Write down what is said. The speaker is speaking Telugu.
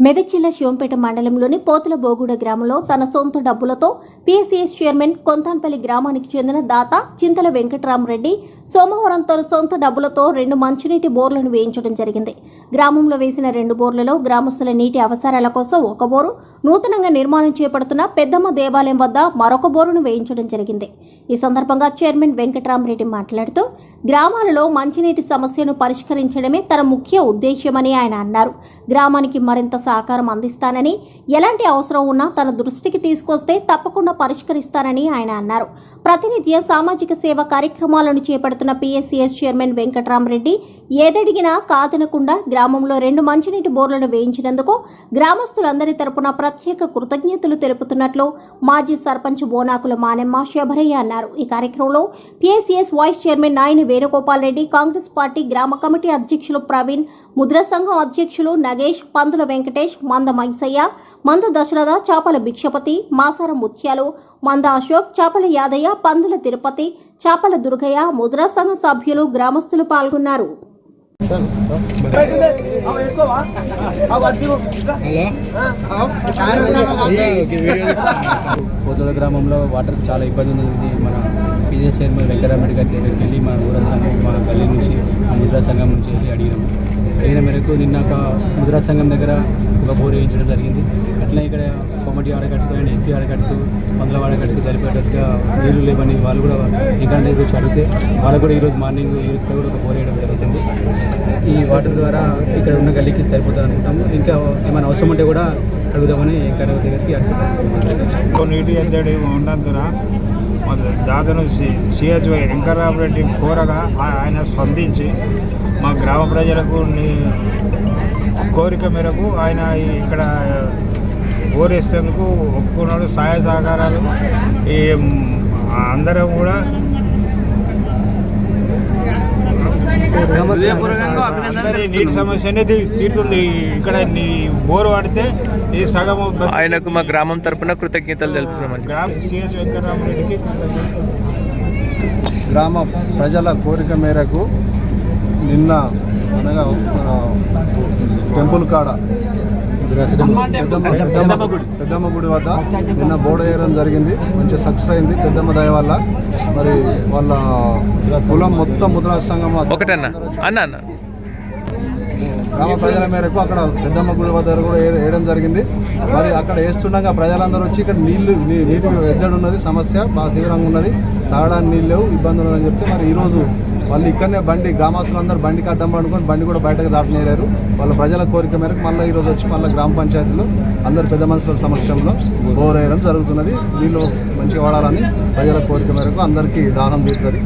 మెదక్ జిల్లా శివంపేట మండలంలోని పోతుల బోగూడ గ్రామంలో తన సొంత డబ్బులతో పీఎస్సీఎస్ చైర్మన్ కొంతాన్పల్లి గ్రామానికి చెందిన దాత చింతల వెంకటరామరెడ్డి సోమవారం తన సొంత డబ్బులతో రెండు మంచినీటి బోర్లను వేయించడం జరిగింది. గ్రామంలో వేసిన రెండు బోర్లలో గ్రామస్తుల నీటి అవసరాల కోసం ఒక బోరు నూతనంగా నిర్మాణం చేపడుతున్న పెద్దమ్మ దేవాలయం వద్ద మరొక బోరును వేయించడం జరిగింది. ఈ సందర్భంగా చైర్మన్ వెంకటరామరెడ్డి మాట్లాడుతూ గ్రామాలలో మంచినీటి సమస్యను పరిష్కరించడమే తన ముఖ్య ఉద్దేశ్యమని ఆయన అన్నారు. గ్రామానికి మరింత సహకారం అందిస్తానని ఎలాంటి అవసరం ఉన్నా తన దృష్టికి తీసుకొస్తే తప్పకుండా పరిష్కరిస్తానని ఆయన అన్నారు. ప్రతినిత్య సామాజిక సేవ కార్యక్రమాలను చేపడుతున్న పిఎస్సిఎస్ చైర్మన్ వెంకటరామరెడ్డి ఏదడిగినా కాదనకుండా గ్రామంలో రెండు మంచినీటి బోర్లను వేయించినందుకు గ్రామస్తులందరి తరపున ప్రత్యేక కృతజ్ఞతలు తెలుపుతున్నట్లు మాజీ సర్పంచ్ బోనాకుల మానెమ్మ శబరయ్య అన్నారు. ఈ కార్యక్రమంలో PSCS vice chairman Nayani Venugopal Reddy Congress party గ్రామ కమిటీ అధ్యక్షులు ప్రవీణ్ ముద్ర సంఘం అధ్యక్షులు నగేష్ పందుల వెంకటేష్ మంద మైసయ్య మంద దశరథ చాపల భిక్షపతి మాసార ముత్యాలు మంద అశోక్ చాపల యాదయ్య పందుల తిరుపతి చాపల దుర్గయ్య ముద్రా సంఘ సభ్యులు గ్రామస్తులు పాల్గొన్నారు పోతుల గ్రామంలో వాటర్ చాలా ఇబ్బంది ఉంది మన పీజే చైర్మన్ వెంకటరామరెడ్డి గారి దగ్గరికి వెళ్ళి మా ఊరందరం మా గల్లీ నుంచి మా ముద్రా సంఘం నుంచి వెళ్ళి అడిగినాము అడిగిన మేరకు నిన్న ఒక ముద్రా సంఘం దగ్గర ఒక బోర్ వేయించడం జరిగింది. అట్లా ఇక్కడ కొమ్మటి ఆడకట్టు అండ్ ఎస్సీ ఆడకట్టు మంగళ ఆడగట్టుకు సరిపోయేటట్టుగా నీళ్ళు లేవని వాళ్ళు కూడా ఇంకా గురించి అడిగితే వాళ్ళు కూడా ఈరోజు మార్నింగ్ ఇక్కడ కూడా ఒక బోర్ వేయడం జరుగుతుంది. ఈ వాటర్ ద్వారా ఇక్కడ ఉన్న గల్లీకి సరిపోతుంది అనుకుంటాము. ఇంకా ఏమైనా అవసరం ఉంటే కూడా అడుగుదామని ఇంకా దగ్గరికి అనుకుంటాము నీటి ఎంత ఉన్నందున మన సిహెచ్ఓ సిహెచ్వై వెంకటరామరెడ్డి కోరగా ఆయన స్పందించి మా గ్రామ ప్రజలకు కోరిక మేరకు ఆయన ఇక్కడ ఓరేసేందుకు ఒప్పుకున్నాడు సహాయ సహకారాలు. ఈ అందరం కూడా అందరి నీటి సమస్య అనేది తీరుతుంది. ఇక్కడ నీ బోరు పడితే ఈ సగం ఆయనకు మా గ్రామం తరపున కృతజ్ఞతలు తెలుపుతున్నామని గ్రామ వెంకటరామరెడ్డికి గ్రామ ప్రజల కోరిక మేరకు నిన్న అనగా టెంపుల్ కాడ పెద్దమ్మ గుడి. వద్ద నిన్న బోర్డు వేయడం జరిగింది. మంచి సక్సెస్ అయింది. పెద్దమ్మ దయ వల్ల. మరి వాళ్ళ కులం మొత్తం ముద్రా సంఘం ఒకటన్నా? అన్న అన్న. గ్రామ ప్రజల మేరకు అక్కడ పెద్దమ్మ గుడి వద్ద కూడా వేయడం జరిగింది. మరి అక్కడ వేస్తుండగా ప్రజలందరూ వచ్చి ఇక్కడ నీళ్ళు నీటి ఎద్దడి ఉన్నది సమస్య బాగా తీవ్రంగా ఉన్నది. తాగడానికి నీళ్ళు లేవు ఇబ్బంది ఉన్నదని చెప్తే మరి ఈరోజు వాళ్ళు ఇక్కడనే బండి గ్రామస్తులందరూ బండికి అడ్డం పడుకొని బండి కూడా బయటకు దాటనేరారు వాళ్ళ ప్రజల కోరిక మేరకు మళ్ళీ ఈరోజు వచ్చి మళ్ళీ గ్రామ పంచాయతీలో అందరు పెద్ద మనుషుల సమక్షంలో బోర్ వేయడం జరుగుతున్నది. నీళ్ళు మంచిగా వాడాలని ప్రజల కోరిక మేరకు అందరికీ దాహం తీరుతుంది.